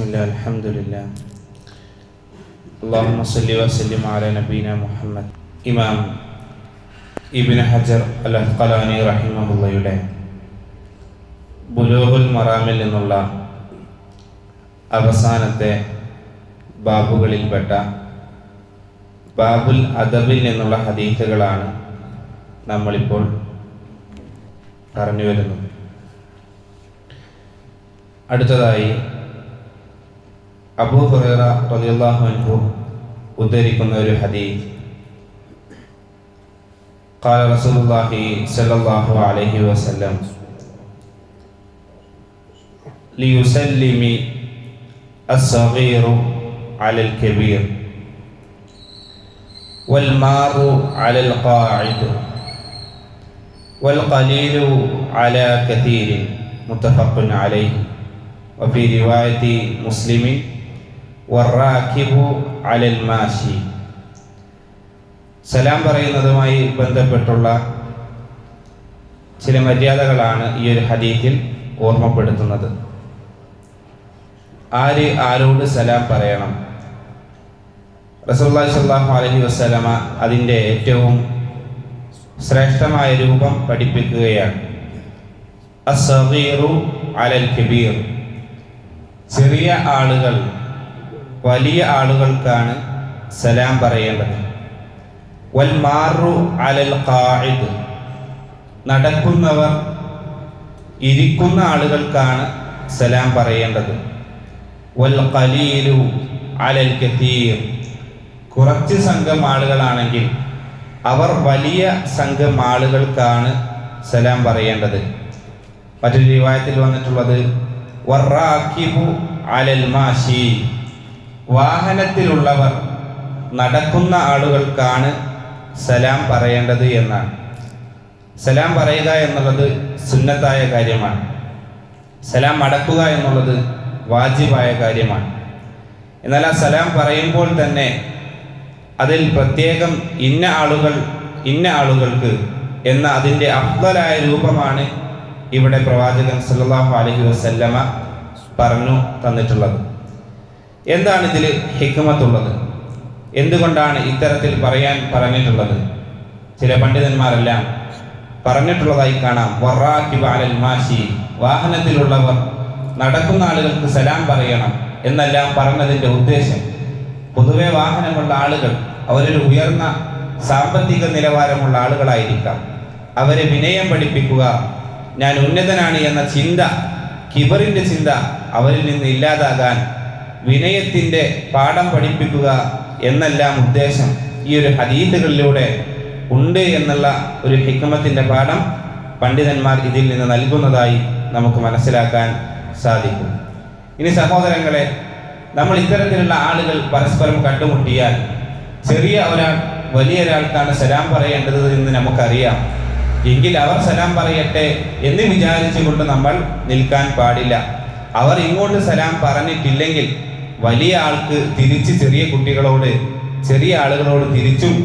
بسم الله الحمد لله اللهم صل وسلم على نبينا محمد ഇമാം ഇബിന് ഹജർ അൽ അഫ്ഖലാനി റഹിമഹുള്ളയുടെ ബുലൂഹുൽ മറാമിൽ നിന്നുള്ള അവസാനത്തെ ബാബുകളിൽപ്പെട്ട ബാബുൽ അദബിൽ നിന്നുള്ള ഹദീസുകളാണ് നമ്മളിപ്പോൾ പറഞ്ഞു വരുന്നത് അടുത്തതായി അബൂ ഹുറൈറ റളിയല്ലാഹു അൻഹു ഉദ്ധരിക്കുന്ന ഒരു ഹദീസ് قال رسول الله صلى الله عليه وسلم ليسلم الصغير على الكبير والمار على القاعد والقليل على كثير متفق عليه وفي رواية مسلم വറാഖിബു അലൽ മാഷി സലാം പറയുന്നതുമായി ബന്ധപ്പെട്ടുള്ള ചില മര്യാദകളാണ് ഈ ഒരു ഹദീത്തിൽ ഓർമ്മപ്പെടുത്തുന്നത്. ആര് ആരോട് സലാം പറയണം? റസൂലുള്ളാഹി സ്വല്ലല്ലാഹു അലഹി വസല്ലമ അതിന്റെ ഏറ്റവും ശ്രേഷ്ഠമായ രൂപം പഠിപ്പിക്കുകയാണ്. അസീറു അലൽ കബീർ. ചെറിയ ആളുകൾ വലിയ ആളുകൾക്കാണ് സലാം പറയേണ്ടത്. വൽ മാറു അലൽ ഖാഇദ്. നടക്കുന്നവർ ഇരിക്കുന്ന ആളുകൾക്കാണ് സലാം പറയേണ്ടത്. വൽ ഖലീലു അലൽ കത്തീർ കുറച്ച് സംഘം ആളുകളാണെങ്കിൽ അവർ വലിയ സംഘം ആളുകൾക്കാണ് സലാം പറയേണ്ടത്. മറ്റൊരു രൂപായത്തിൽ വന്നിട്ടുള്ളത് വറാക്കിബു അലൽ മാഷി വാഹനത്തിലുള്ളവർ നടക്കുന്ന ആളുകൾക്കാണ് സലാം പറയേണ്ടത് എന്നാണ്. സലാം പറയുക എന്നുള്ളത് സുന്നത്തായ കാര്യമാണ്. സലാം മടക്കുക എന്നുള്ളത് വാജിബായ കാര്യമാണ്. എന്നാൽ ആ സലാം പറയുമ്പോൾ തന്നെ അതിൽ പ്രത്യേകം ഇന്ന ആളുകൾ ഇന്ന ആളുകൾക്ക് എന്ന അതിന്റെ അഫ്ദലായ രൂപമാണ് ഇവിടെ പ്രവാചകൻ സല്ലല്ലാഹു അലൈഹി വസല്ലമ പറഞ്ഞു തന്നിട്ടുള്ളത്. എന്താണ് ഇതിൽ ഹിക്മത്തുള്ളത്? എന്തുകൊണ്ടാണ് ഇത്തരത്തിൽ പറയാൻ പറഞ്ഞിട്ടുള്ളത്? ചില പണ്ഡിതന്മാരെല്ലാം പറഞ്ഞിട്ടുള്ളതായി കാണാം. വറാഖി ബാലൽ മാഷി വാഹനത്തിലുള്ളവർ നടക്കുന്ന ആളുകൾക്ക് സലാം പറയണം എന്നെല്ലാം പറഞ്ഞതിന്റെ ഉദ്ദേശം. പൊതുവെ വാഹനമുള്ള ആളുകൾ അവരൊരു ഉയർന്ന സാമ്പത്തിക നിലവാരമുള്ള ആളുകളായിരിക്കാം. അവരെ വിനയം പഠിപ്പിക്കുക ഞാൻ ഉന്നതനാണ് എന്ന ചിന്ത കിബറിന്റെ ചിന്ത അവരിൽ നിന്ന് ഇല്ലാതാകാൻ വിനയത്തിന്റെ പാഠം പഠിപ്പിക്കുക എന്നെല്ലാം ഉദ്ദേശം ഈ ഒരു ഹദീദുകളിലൂടെ ഉണ്ട് എന്നുള്ള ഒരു ഹിക്മത്തിന്റെ പാഠം പണ്ഡിതന്മാർ ഇതിൽ നിന്ന് നൽകുന്നതായി നമുക്ക് മനസ്സിലാക്കാൻ സാധിക്കും. ഇനി സഹോദരങ്ങളെ നമ്മൾ ഇത്തരത്തിലുള്ള ആളുകൾ പരസ്പരം കണ്ടുമുട്ടിയാൽ ചെറിയ ഒരാൾ വലിയ ഒരാൾക്കാണ് സലാം പറയേണ്ടത് എന്ന് നമുക്കറിയാം. എങ്കിൽ അവർ സലാം പറയട്ടെ എന്ന് വിചാരിച്ചുകൊണ്ട് നമ്മൾ നിൽക്കാൻ പാടില്ല. അവർ ഇങ്ങോട്ട് സലാം പറഞ്ഞിട്ടില്ലെങ്കിൽ വലിയ ആൾക്ക് തിരിച്ച് ചെറിയ കുട്ടികളോട് ചെറിയ ആളുകളോട് തിരിച്ചും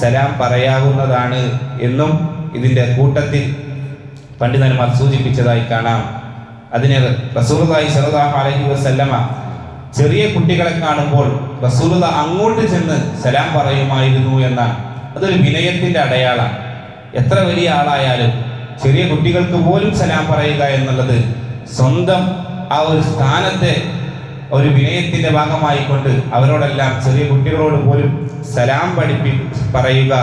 സലാം പറയാവുന്നതാണ് എന്നും ഇതിന്റെ കൂട്ടത്തിൽ പണ്ഡിതന്മാർ സൂചിപ്പിച്ചതായി കാണാം. അതിന് റസൂലുള്ളാഹി സ്വല്ലല്ലാഹു അലൈഹി വസല്ലമ ചെറിയ കുട്ടികളെ കാണുമ്പോൾ റസൂറുത അങ്ങോട്ട് ചെന്ന് സലാം പറയുമായിരുന്നു എന്നാണ്. അതൊരു വിനയത്തിന്റെ അടയാളമാണ്. എത്ര വലിയ ആളായാലും ചെറിയ കുട്ടികൾക്ക് പോലും സലാം പറയുക എന്നുള്ളത് സ്വന്തം ആ ഒരു സ്ഥാനത്തെ ഒരു വിനയത്തിന്റെ ഭാഗമായിക്കൊണ്ട് അവരോടെല്ലാം ചെറിയ കുട്ടികളോട് പോലും സലാം പഠിപ്പി പറയുക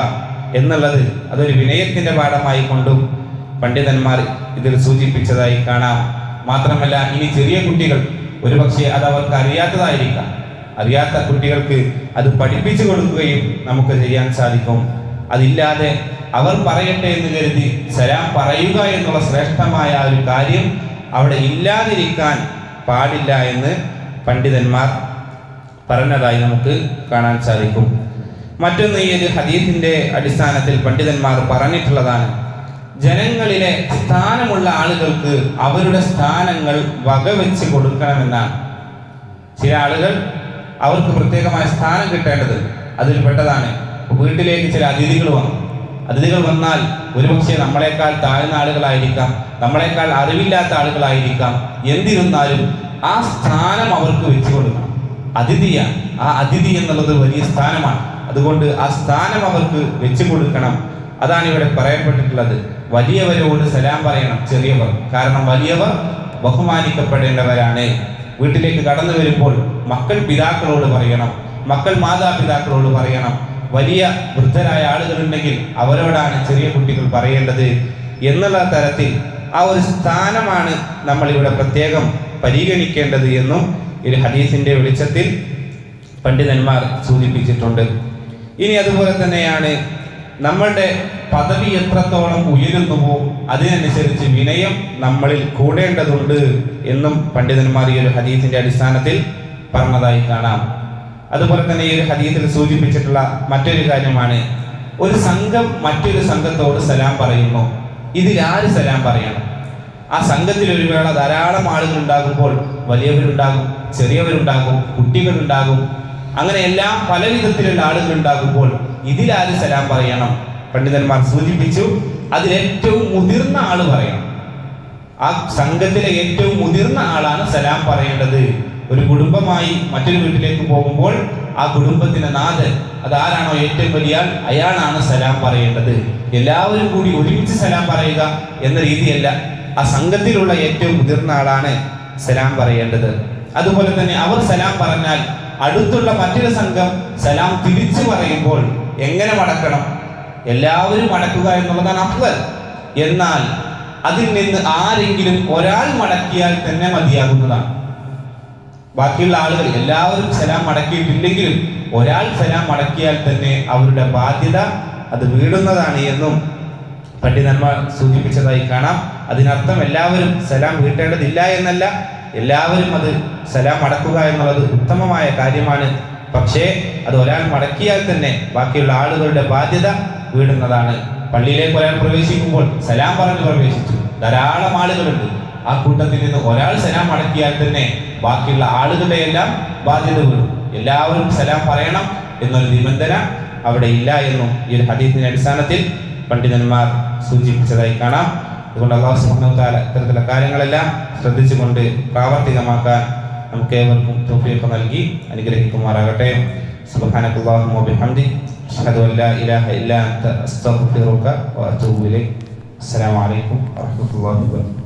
എന്നുള്ളത് അതൊരു വിനയത്തിന്റെ പാഠമായി കൊണ്ടും പണ്ഡിതന്മാർ ഇതിൽ സൂചിപ്പിച്ചതായി കാണാം. മാത്രമല്ല ഇനി ചെറിയ കുട്ടികൾ ഒരുപക്ഷെ അത് അവർക്ക് അറിയാത്തതായിരിക്കാം. അറിയാത്ത കുട്ടികൾക്ക് അത് പഠിപ്പിച്ചു കൊടുക്കുകയും നമുക്ക് ചെയ്യാൻ സാധിക്കും. അതില്ലാതെ അവർ പറയട്ടെ എന്ന് കരുതി സലാം പറയുക എന്നുള്ള ശ്രേഷ്ഠമായ ഒരു കാര്യം അവിടെ ഇല്ലാതിരിക്കാൻ പാടില്ല എന്ന് പണ്ഡിതന്മാർ പറഞ്ഞതായി നമുക്ക് കാണാൻ സാധിക്കും. മറ്റൊന്ന് ഈ ഒരു ഹദീസിന്റെ അടിസ്ഥാനത്തിൽ പണ്ഡിതന്മാർ പറഞ്ഞിട്ടുള്ളതാണ് ജനങ്ങളിലെ സ്ഥാനമുള്ള ആളുകൾക്ക് അവരുടെ സ്ഥാനങ്ങൾ വകവെച്ച് കൊടുക്കണമെന്നാണ്. ചില ആളുകൾ അവർക്ക് പ്രത്യേകമായ സ്ഥാനം കിട്ടേണ്ടത് അതിൽ പെട്ടതാണ്. വീട്ടിലേക്ക് ചില അതിഥികൾ വന്നു. അതിഥികൾ വന്നാൽ ഒരുപക്ഷെ നമ്മളെക്കാൾ താഴ്ന്ന ആളുകളായിരിക്കാം നമ്മളെക്കാൾ അറിവില്ലാത്ത ആളുകളായിരിക്കാം. എന്നിരുന്നാലും ആ സ്ഥാനം അവർക്ക് വെച്ചു കൊടുക്കണം. അതിഥിയാണ് ആ അതിഥി എന്നുള്ളത് വലിയ സ്ഥാനമാണ്. അതുകൊണ്ട് ആ സ്ഥാനം അവർക്ക് വെച്ചു കൊടുക്കണം. അതാണ് ഇവിടെ പറയപ്പെട്ടിട്ടുള്ളത്. വലിയവരോട് സലാം പറയണം ചെറിയവർ. കാരണം വലിയവർ ബഹുമാനിക്കപ്പെടേണ്ടവരാണ്. വീട്ടിലേക്ക് കടന്നു വരുമ്പോൾ മക്കൾ പിതാക്കളോട് പറയണം മക്കൾ മാതാപിതാക്കളോട് പറയണം. വലിയ വൃദ്ധരായ ആളുകളുണ്ടെങ്കിൽ അവരോടാണ് ചെറിയ കുട്ടികൾ പറയേണ്ടത് എന്നുള്ള തരത്തിൽ ആ ഒരു സ്ഥാനമാണ് നമ്മളിവിടെ പ്രത്യേകം പരിഗണിക്കേണ്ടത് എന്നും ഒരു ഹദീസിന്റെ വെളിച്ചത്തിൽ പണ്ഡിതന്മാർ സൂചിപ്പിച്ചിട്ടുണ്ട്. ഇനി അതുപോലെ തന്നെയാണ് നമ്മളുടെ പദവി എത്രത്തോളം ഉയരുന്നുവോ അതിനനുസരിച്ച് വിനയം നമ്മളിൽ കൂടേണ്ടതുണ്ട് എന്നും പണ്ഡിതന്മാർ ഈ ഒരു ഹദീസിന്റെ അടിസ്ഥാനത്തിൽ പറഞ്ഞതായി കാണാം. അതുപോലെ തന്നെ ഈ ഒരു ഹദീസിൽ സൂചിപ്പിച്ചിട്ടുള്ള മറ്റൊരു കാര്യമാണ് ഒരു സംഘം മറ്റൊരു സംഘത്തോട് സലാം പറയുന്നു. ഇതിൽ ആര് സലാം പറയണം? ആ സംഘത്തിൽ ഒരു വേള ധാരാളം ആളുകൾ ഉണ്ടാകുമ്പോൾ വലിയവരുണ്ടാകും ചെറിയവരുണ്ടാകും കുട്ടികളുണ്ടാകും. അങ്ങനെ എല്ലാം പല വിധത്തിലുള്ള ആളുകൾ ഉണ്ടാകുമ്പോൾ ഇതിലാര് സലാം പറയണം? പണ്ഡിതന്മാർ സൂചിപ്പിച്ചു അതിൽ ഏറ്റവും മുതിർന്ന ആൾ പറയണം. ആ സംഘത്തിലെ ഏറ്റവും മുതിർന്ന ആളാണ് സലാം പറയേണ്ടത്. ഒരു കുടുംബമായി മറ്റൊരു വീട്ടിലേക്ക് പോകുമ്പോൾ ആ കുടുംബത്തിന്റെ നാഥൻ അതാരാണോ ഏറ്റവും വലിയ ആൾ അയാളാണ് സലാം പറയേണ്ടത്. എല്ലാവരും കൂടി ഒരുമിച്ച് സലാം പറയുക എന്ന രീതിയല്ല. ആ സംഘത്തിലുള്ള ഏറ്റവും മുതിർന്ന ആളാണ് സലാം പറയേണ്ടത്. അതുപോലെ തന്നെ അവർ സലാം പറഞ്ഞാൽ അടുത്തുള്ള മറ്റൊരു സംഘം സലാം തിരിച്ചു പറയുമ്പോൾ എങ്ങനെ മടക്കണം? എല്ലാവരും മടക്കുക എന്നുള്ളതാണ് അഫ്വൽ എന്നാൽ അതിൽ നിന്ന് ആരെങ്കിലും ഒരാൾ മടക്കിയാൽ തന്നെ മതിയാകുന്നതാണ്. ബാക്കിയുള്ള ആളുകൾ എല്ലാവരും സലാം മടക്കിയിട്ടില്ലെങ്കിലും ഒരാൾ സലാം മടക്കിയാൽ തന്നെ അവരുടെ ബാധ്യത അത് വീടുന്നതാണ് എന്നും പണ്ഡിതന്മാർ സൂചിപ്പിച്ചതായി കാണാം. അതിനർത്ഥം എല്ലാവരും സലാം വീട്ടേണ്ടതില്ല എന്നല്ല എല്ലാവരും അത് സലാം അടക്കുക എന്നുള്ളത് ഉത്തമമായ കാര്യമാണ്. പക്ഷേ അത് ഒരാൾ മടക്കിയാൽ തന്നെ ബാക്കിയുള്ള ആളുകളുടെ ബാധ്യത വീടുന്നതാണ്. പള്ളിയിലേക്ക് ഒരാൾ പ്രവേശിക്കുമ്പോൾ സലാം പറഞ്ഞ് പ്രവേശിച്ചു. ധാരാളം ആളുകളുണ്ട്. ആ കൂട്ടത്തിൽ നിന്ന് ഒരാൾ സലാം മടക്കിയാൽ തന്നെ ബാക്കിയുള്ള ആളുകളുടെ എല്ലാം ബാധ്യത വീടും. എല്ലാവരും സലാം പറയണം എന്നൊരു നിബന്ധന അവിടെ ഇല്ല എന്നും ഈ ഒരു ഹദീത്തിന്റെ അടിസ്ഥാനത്തിൽ പണ്ഡിതന്മാർ സൂചിപ്പിച്ചതായി കാണാം. അതുകൊണ്ട് അള്ളാഹു സുബ്ഹാനഹു തആല ഇത്തരത്തിലുള്ള കാര്യങ്ങളെല്ലാം ശ്രദ്ധിച്ചുകൊണ്ട് പ്രാവർത്തികമാക്കാൻ നമുക്ക് ഏവർക്കും തൗഫീഖ് നൽകി അനുഗ്രഹിക്കുമാറാകട്ടെ. സുബ്ഹാനകല്ലാഹുമ്മ വബിഹംദി അഷ്ഹദു അൻ ലാ ഇലാഹ ഇല്ലാ അൻത. അസ്തഗ്ഫിറുക വഅതൂബു ഇലൈക്. അസ്സലാമു അലൈക്കും വറഹ്മത്തുള്ളാഹി വബറകാതുഹു